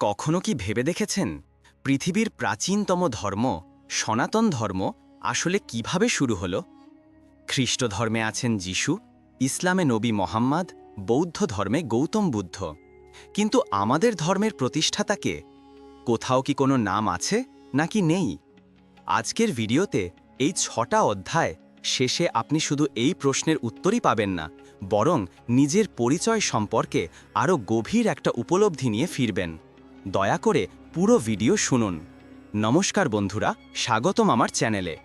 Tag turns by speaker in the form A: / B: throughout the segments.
A: কখনো কি ভেবে দেখেছেন? পৃথিবীর প্রাচীনতম ধর্ম, সনাতন ধর্ম আসলে কীভাবে শুরু হল? খ্রিস্ট ধর্মে আছেন যিশু, ইসলামে নবী মোহাম্মদ, বৌদ্ধ ধর্মে গৌতম বুদ্ধ। কিন্তু আমাদের ধর্মের প্রতিষ্ঠাতাকে কোথাও কি কোনো নাম আছে নাকি নেই? আজকের ভিডিওতে এই ছটা অধ্যায় শেষে আপনি শুধু এই প্রশ্নের উত্তরই পাবেন না, বরং নিজের পরিচয় সম্পর্কে আরও গভীর একটা উপলব্ধি নিয়ে ফিরবেন। দয়া করে পুরো ভিডিও শুনুন। নমস্কার বন্ধুরা, স্বাগতম আমার চ্যানেলে।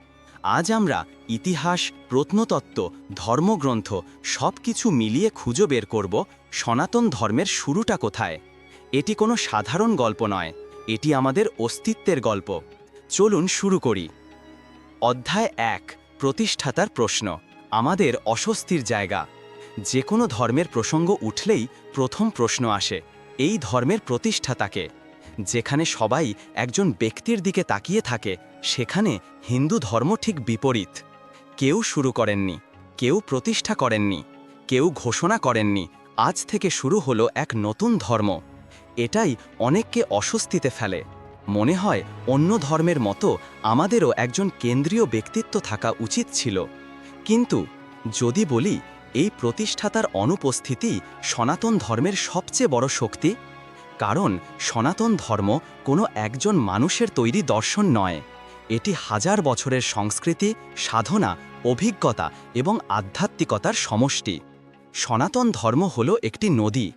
A: আজ আমরা ইতিহাস, প্রত্নতত্ত্ব, ধর্মগ্রন্থ সব কিছু মিলিয়ে খুঁজে বের করব সনাতন ধর্মের শুরুটা কোথায়। এটি কোনো সাধারণ গল্প নয়, এটি আমাদের অস্তিত্বের গল্প। চলুন শুরু করি। অধ্যায় এক, প্রতিষ্ঠাতার প্রশ্ন। আমাদের অস্বস্তির জায়গা। যে কোনো ধর্মের প্রসঙ্গ উঠলেই প্রথম প্রশ্ন আসে, এই ধর্মের প্রতিষ্ঠাতাকে যেখানে সবাই একজন ব্যক্তির দিকে তাকিয়ে থাকে, সেখানে হিন্দু ধর্ম ঠিক বিপরীত। কেউ শুরু করেননি, কেউ প্রতিষ্ঠা করেননি, কেউ ঘোষণা করেননি, আজ থেকে শুরু হলো এক নতুন ধর্ম। এটাই অনেককে অস্বস্তিতে ফেলে। মনে হয় অন্য ধর্মের মতো আমাদেরও একজন কেন্দ্রীয় ব্যক্তিত্ব থাকা উচিত ছিল। কিন্তু যদি বলি, এই প্রতিষ্ঠাতার অনুপস্থিতি সনাতন ধর্মের সবচেয়ে বড় শক্তি? কারণ সনাতন ধর্ম কোনো একজন মানুষের তৈরি দর্শন নয়। এটি হাজার বছরের সংস্কৃতি, সাধনা, অভিজ্ঞতা এবং আধ্যাত্মিকতার সমষ্টি। সনাতন ধর্ম হল একটি নদী,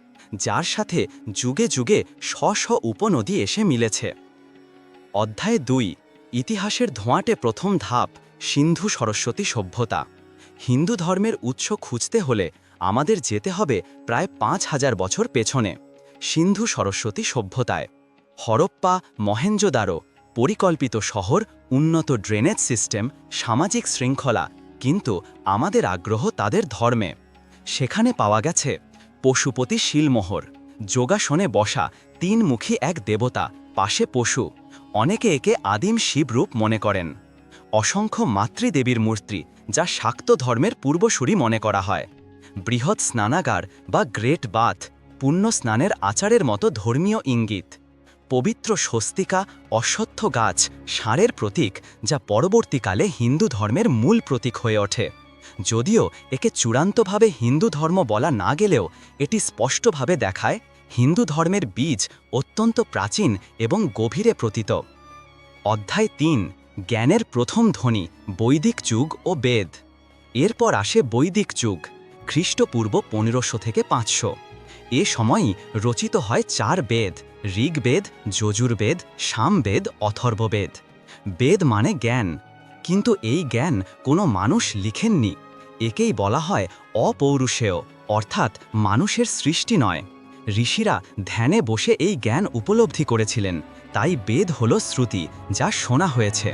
A: যার সাথে যুগে যুগে শ শ উপনদী এসে মিলেছে। অধ্যায় দুই, ইতিহাসের ধোঁয়াটে প্রথম ধাপ, সিন্ধু সরস্বতী সভ্যতা। হিন্দু ধর্মের উৎস খুঁজতে হলে আমাদের যেতে হবে প্রায় পাঁচ হাজার বছর পেছনে। সিন্ধু সরস্বতী সভ্যতায়। হরপ্পা মহেঞ্জোদারো পরিকল্পিত শহর, উন্নত ড্রেনেজ সিস্টেম, সামাজিক শৃঙ্খলা, কিন্তু আমাদের আগ্রহ তাদের ধর্মে। সেখানে পাওয়া গেছে পশুপতি শিলমোহর। যোগাসনে বসা তিনমুখী এক দেবতা, পাশে পশু। অনেকে একে আদিম শিবরূপ মনে করেন। অসংখ্য মাতৃদেবীর মূর্তি, যা শাক্ত ধর্মের পূর্বসূরি মনে করা হয়। বৃহৎ স্নানাগার বা গ্রেট বাথ পুণ্য স্নানের আচারের মতো ধর্মীয় ইঙ্গিত। পবিত্র স্বস্তিকা, অশ্বত্থ গাছ, ষাঁড়ের প্রতীক, যা পরবর্তীকালে হিন্দু ধর্মের মূল প্রতীক হয়ে ওঠে। যদিও একে চূড়ান্তভাবে হিন্দু ধর্ম বলা না গেলেও এটি স্পষ্টভাবে দেখায় হিন্দু ধর্মের বীজ অত্যন্ত প্রাচীন এবং গভীরে প্রতীত। অধ্যায় তিন, জ্ঞানের প্রথম ধ্বনি, বৈদিক যুগ ও বেদ। এরপর আসে বৈদিক যুগ, খ্রিস্টপূর্ব পনেরোশো থেকে পাঁচশো। এ সময়ই রচিত হয় চার বেদ, ঋগ্বেদ, যজুর্বেদ, সামবেদ, অথর্ববেদ। বেদ মানে জ্ঞান। কিন্তু এই জ্ঞান কোনো মানুষ লিখেননি। একেই বলা হয় অপৌরুষেয়, অর্থাৎ মানুষের সৃষ্টি নয়। ঋষিরা ধ্যানে বসে এই জ্ঞান উপলব্ধি করেছিলেন। তাই বেদ হল শ্রুতি, যা শোনা হয়েছে।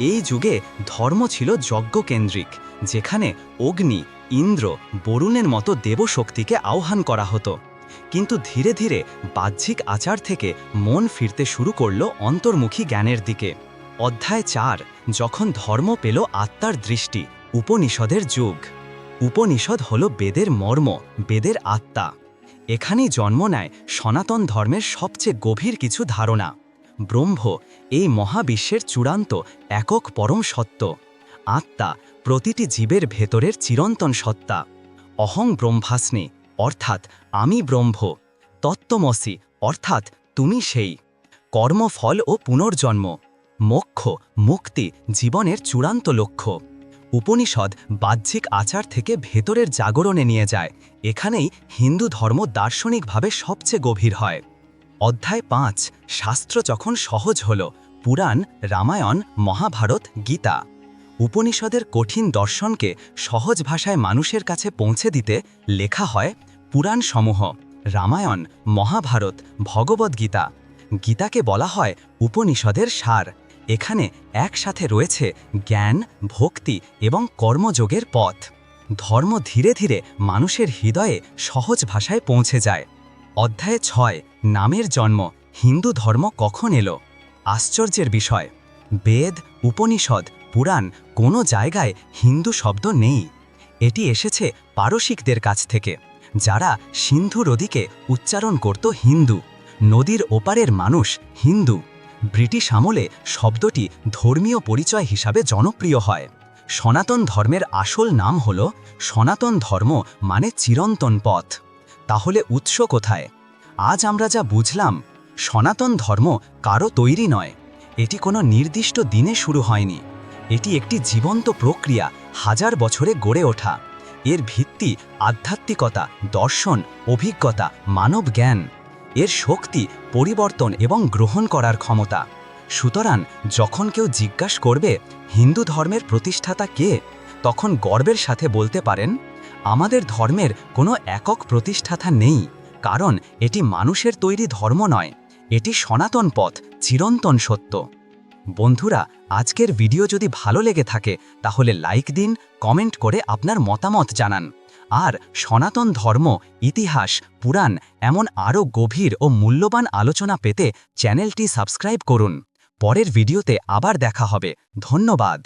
A: এই যুগে ধর্ম ছিল যজ্ঞকেন্দ্রিক, যেখানে অগ্নি, ইন্দ্র, বরুণের মতো দেবশক্তিকে আহ্বান করা হতো। কিন্তু ধীরে ধীরে বাহ্যিক আচার থেকে মন ফিরতে শুরু করল অন্তর্মুখী জ্ঞানের দিকে। অধ্যায় চার, যখন ধর্ম পেল আত্মার দৃষ্টি, উপনিষদের যুগ। উপনিষদ হল বেদের মর্ম, বেদের আত্মা। এখানেই জন্ম নেয় সনাতন ধর্মের সবচেয়ে গভীর কিছু ধারণা। ব্রহ্ম, এই মহাবিশ্বের চূড়ান্ত একক পরম সত্য। আত্মা প্রতিটি জীবের ভেতরের চিরন্তন সত্তা। অহং ব্রহ্মাস্মি অর্থাৎ আমি ব্রহ্ম, তত্ত্বমসি, অর্থাৎ তুমি সেই। কর্মফল ও পুনর্জন্ম, মোক্ষ, মুক্তি, জীবনের চূড়ান্ত লক্ষ্য। উপনিষদ বাহ্যিক আচার থেকে ভেতরের জাগরণে নিয়ে যায়। এখানেই হিন্দু ধর্ম দার্শনিকভাবে সবচেয়ে গভীর হয়। অধ্যায় পাঁচ, শাস্ত্র যখন সহজ হল, পুরাণ, রামায়ণ, মহাভারত, গীতা। উপনিষদের কঠিন দর্শনকে সহজ ভাষায় মানুষের কাছে পৌঁছে দিতে লেখা হয় পুরাণসমূহ, রামায়ণ, মহাভারত ভগবদ্গীতা গীতাকে বলা হয় উপনিষদের সার। এখানে একসাথে রয়েছে জ্ঞান, ভক্তি এবং কর্মযোগের পথ। ধর্ম ধীরে ধীরে মানুষের হৃদয়ে সহজ ভাষায় পৌঁছে যায়। অধ্যায় ছয়, নামের জন্ম, হিন্দু ধর্ম কখন এলো? আশ্চর্যের বিষয়। বেদ, উপনিষদ, পুরাণ কোনো জায়গায় হিন্দু শব্দ নেই। এটি এসেছে পারসিকদের কাছ থেকে। যারা সিন্ধু নদীকে উচ্চারণ করত হিন্দু।
B: নদীর ওপারের মানুষ হিন্দু। ব্রিটিশ আমলে শব্দটি ধর্মীয় পরিচয় হিসাবে জনপ্রিয় হয়। সনাতন ধর্মের আসল নাম হল সনাতন ধর্ম মানে চিরন্তন পথ। তাহলে উৎস কোথায়? আজ আমরা যা বুঝলাম, সনাতন ধর্ম কারও তৈরি নয়। এটি কোনো নির্দিষ্ট দিনে শুরু হয়নি। এটি একটি জীবন্ত প্রক্রিয়া হাজার বছরে গড়ে ওঠা। এর ভিত্তি আধ্যাত্মিকতা, দর্শন, অভিজ্ঞতা, মানব জ্ঞান। এর শক্তি, পরিবর্তন এবং গ্রহণ করার ক্ষমতা। সুতরাং যখন কেউ জিজ্ঞাসা করবে, হিন্দু ধর্মের প্রতিষ্ঠাতা কে? তখন গর্বের সাথে বলতে পারেন, আমাদের ধর্মের কোনো একক প্রতিষ্ঠাতা নেই, কারণ এটি মানুষের তৈরি ধর্ম নয়। এটি সনাতন পথ, চিরন্তন সত্য। বন্ধুরা, আজকের ভিডিও যদি ভালো লেগে থাকে, তাহলে লাইক দিন, কমেন্ট করে আপনার মতামত জানান। আর সনাতন ধর্ম, ইতিহাস, পুরাণ এমন আরও গভীর ও মূল্যবান আলোচনা পেতে চ্যানেলটি সাবস্ক্রাইব করুন। পরের ভিডিওতে আবার দেখা হবে। ধন্যবাদ।